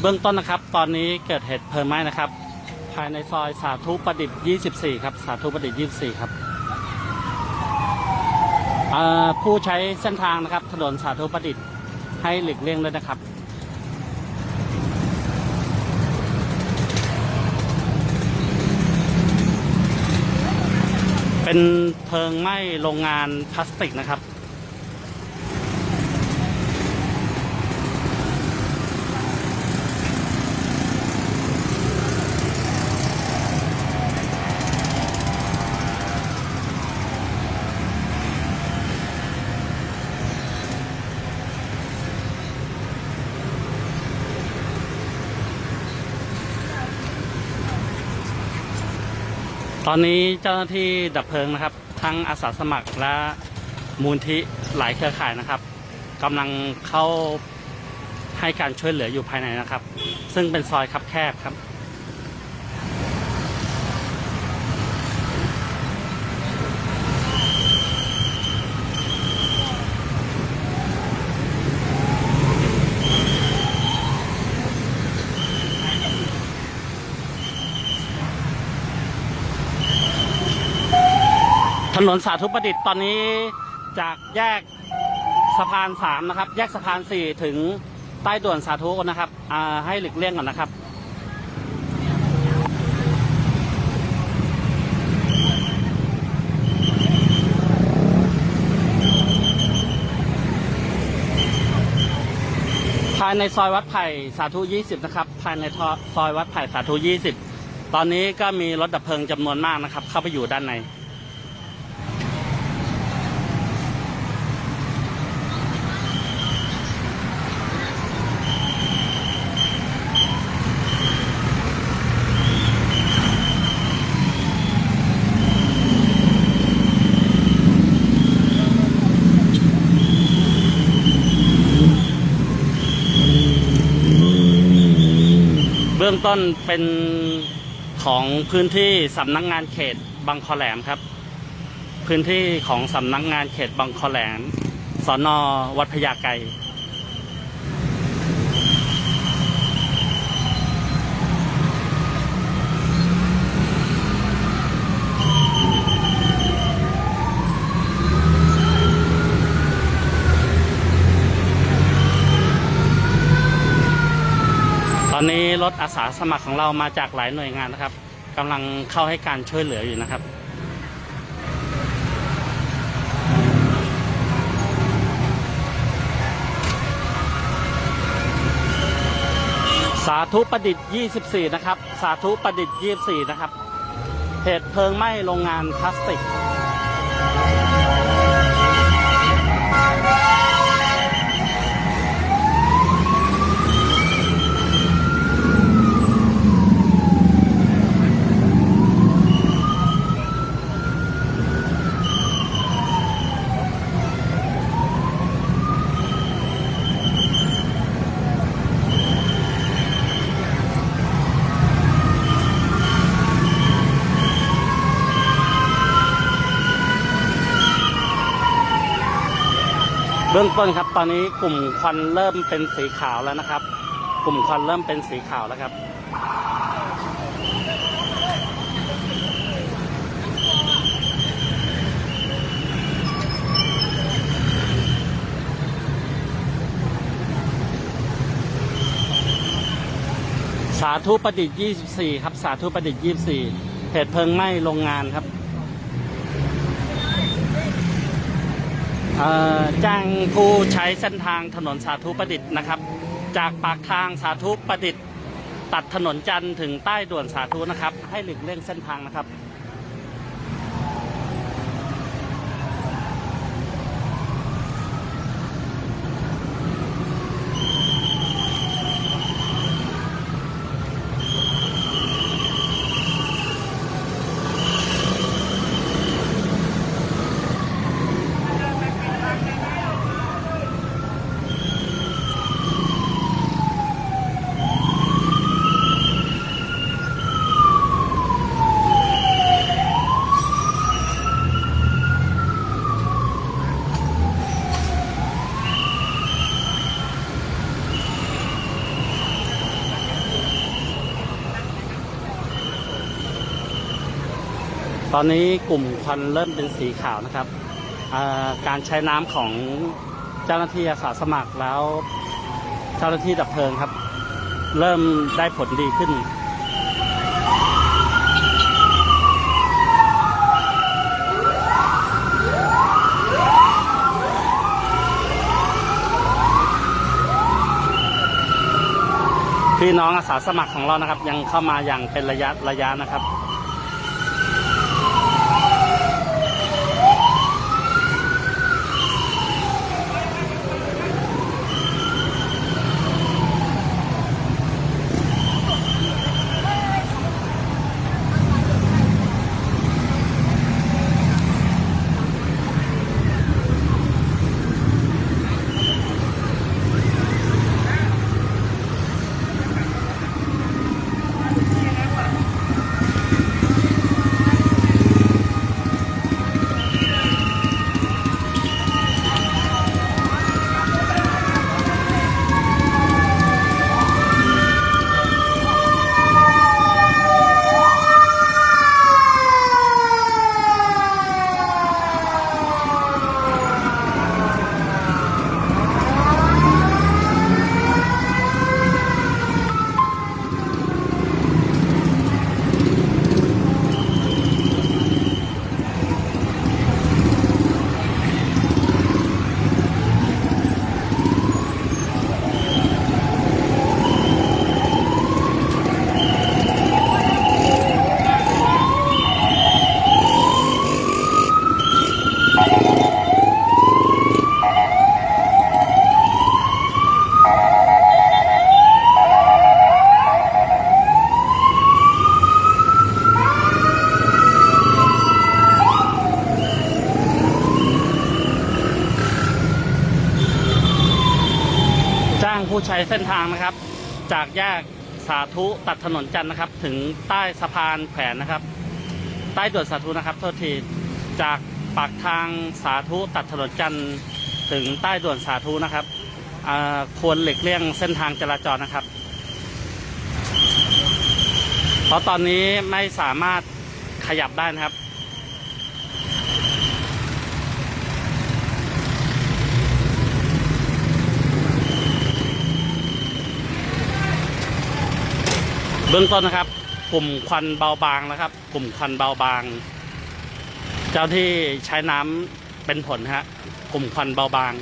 เบื้องต้นนะครับ ตอนนี้เกิดเหตุเพลิงไหม้นะครับ ภายในซอยสาธุประดิษฐ์ 24 ครับ สาธุประดิษฐ์ 24 ครับเอ่อผู้ใช้เส้นทางนะครับ ถนนสาธุประดิษฐ์ให้หลีกเลี่ยงด้วยนะครับเป็นเพลิงไหม้โรงงานพลาสติกนะครับ อนนี้เจ้าหน้าที่ดับเพลิงนะครับ ทั้งอาสาสมัครและมูลที่หลายเครือข่ายนะครับกำลังเข้าให้การช่วยเหลืออยู่ภายในนะครับ ซึ่งเป็นซอยคับแคบครับ นนสาธุประดิษฐ์ตอนนี้จากแยกสะพานสามนะครับ แยกสะพานสี่ถึงใต้ด่วนสาธุนะครับให้หลีกเลี่ยงก่อนนะครับภายในซอยวัดไผ่สาธุ 20 นะครับ ภายในซอยวัดไผ่สาธุ 20 ตอนนี้ก็มีรถดับเพลิงจำนวนมากนะครับ เข้าไปอยู่ด้านใน ต้นเป็นของพื้นที่สำนักงงานเขตบางคอแหลมครับ พื้นที่ของสำนักงงานเขตบางคอแหลมสอนอวัดพญาไกร อนนี้รถอาสาสมัครของเรามาจากหลายหน่วยงานนะครับกำลังเข้าให้การช่วยเหลืออยู่นะครับสาธุประดิษฐ์ 24 นะครับ สาธุประดิษฐ์ 24 นะครับ เหตุเพลิงไหม้โรงงานพลาสติก บื้องต้นครับ ตอนนี้กลุ่มควันเริ่มเป็นสีขาวแล้วนะครับ กลุ่มควันเริ่มเป็นสีขาวแล้วครับสาธุประดิษฐ์ 24 ครับ สาธุประดิษฐ์ 24เหตุเพลิงไหม้โรงงานครับ จ้งผู้ใช้เส้นทางถนนสาธุประดิษฐ์นะครับ จากปากทางสาธุประดิษฐ์ ตัดถนนจันทร์ถึงใต้ด่วนสาธุนะครับ ให้หลีกเลี่ยงเส้นทางนะครับ ตอนนี้กลุ่มควันเริ่มเป็นสีขาวนะครับ การใช้น้ำของเจ้าหน้าที่อาสาสมัครแล้วเจ้าหน้าที่ดับเพลิงครับ เริ่มได้ผลดีขึ้น พี่น้องอาสาสมัครของเรานะครับ ยังเข้ามาอย่างเป็นระยะระยะนะครับ เส้นทางนะครับ จากแยกสาธุตัดถนนจันทร์นะครับ ถึงใต้สะพานแขวนนะครับ ใต้ด่วนสาธุนะครับโทษทีจากปากทางสาธุตัดถนนจันทร์ถึงใต้ด่วนสาธุนะครับควรหลีกเลี่ยงเส้นทางจราจรนะครับ เพราะตอนนี้ไม่สามารถขยับได้นะครับ เบื้องต้นนะครับกลุ่มควันเบาบางนะครับ กลุ่มควันเบาบาง เจ้าที่ใช้น้ำเป็นผลฮะกลุ่มควันเบาบาง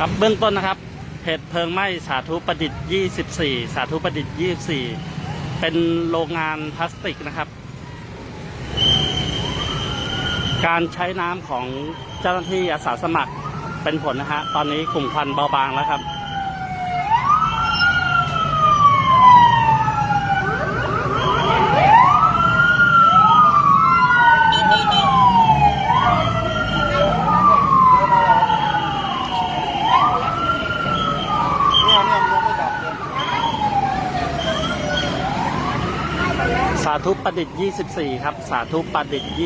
ครับ เบื้องต้นนะครับเหตุเพลิงไหม้สาธุประดิษฐ์ 24 สาธุประดิษฐ์ 24 เป็นโรงงานพลาสติกนะครับ การใช้น้ำของเจ้าหน้าที่อาสาสมัครเป็นผลนะฮะ ตอนนี้กลุ่มควันเบาบางแล้วครับ สาธุประดิษฐ์24 ครับ สาธุประดิษฐ์24